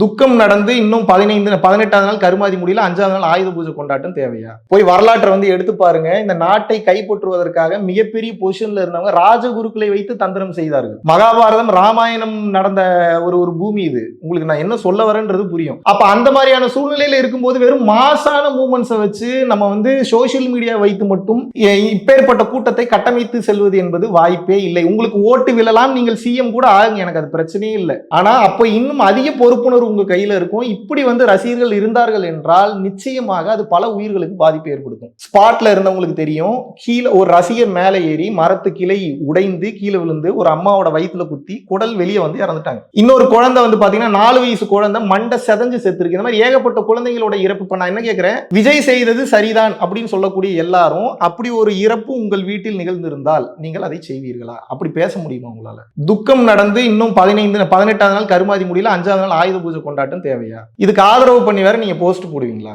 துக்கம் நடந்து இன்னும் பதினைந்து பதினெட்டாவது நாள் கருமாதி முடியல அஞ்சாவது நாள் ஆயுத பூஜை கொண்டாட்டம் தேவையா? போய் வரலாற்றை வந்து எடுத்து பாருங்க. இந்த நாட்டை கைப்பற்றுவதற்காக மிகப்பெரிய பொசிஷன்ல இருந்தவங்க ராஜகுருக்களை வைத்து தந்திரம் செய்தார்கள். மகாபாரதம் ராமாயணம் நடந்த ஒரு ஒரு பூமி இது. உங்களுக்கு நான் என்ன சொல்ல வரேன்றது புரியும். அப்ப அந்த மாதிரியான சூழ்நிலையில இருக்கும்போது வெறும் மாசான மூமெண்ட்ஸை வச்சு நம்ம வந்து சோஷியல் மீடியா வைத்து மட்டும் இப்பேற்பட்ட கூட்டத்தை கட்டமைத்து செல்வது என்பது வாய்ப்பே இல்லை. உங்களுக்கு ஓட்டு விழலாம் நீங்கள் சிஎம் கூட ஆகுங்க. எனக்கு அது பிரச்சனையே இல்லை. ஆனா அப்போ இன்னும் அதிக பொறுப்புணர்வு உங்க கையில இருக்கும். இப்படி வந்து ரசிகர்கள் இருந்தார்கள் என்றால் நிச்சயமாக அது பல உயிர்களுக்கு பாதிப்பு ஏற்படுத்தும். ஸ்பாட்ல இருந்தவங்களுக்கு தெரியும். கீழே ஒரு ரசிகர் மேலே ஏறி மரத்து கிளை உடைந்து கீழே விழுந்து ஒரு அம்மாவோட வயித்துல குத்தி குடல் வெளியே வந்து இறந்துட்டாங்க. இன்னொரு குழந்தை வந்து பாத்தீங்கன்னா நாலு வயசு குழந்தை மண்டை செதஞ்சு செத்துருக்கு. இந்த மாதிரி ஏகப்பட்ட குழந்தைங்களோட இறப்பு இப்ப நான் என்ன கேட்குறேன் விஜய் செய்தது சரிதான் அப்படின்னு சொல்லக்கூடிய எல்லாரும் அப்படி ஒரு இறப்பு உங்கள் வீட்டில் நிகழ்ந்திருந்தால் நீங்கள் அதை செய்வீர்களா? அப்படி பேச முடியுமா உங்களால? துக்கம் நடந்து இன்னும் பதினைந்து பதினெட்டாவது நாள் கருமாதி முடியல அஞ்சாவது நாள் ஆயுத பூஜை கொண்டாட்டம் தேவையா? இதுக்கு ஆதரவு பண்ணி வேற நீங்க போஸ்ட் போடுவீங்களா?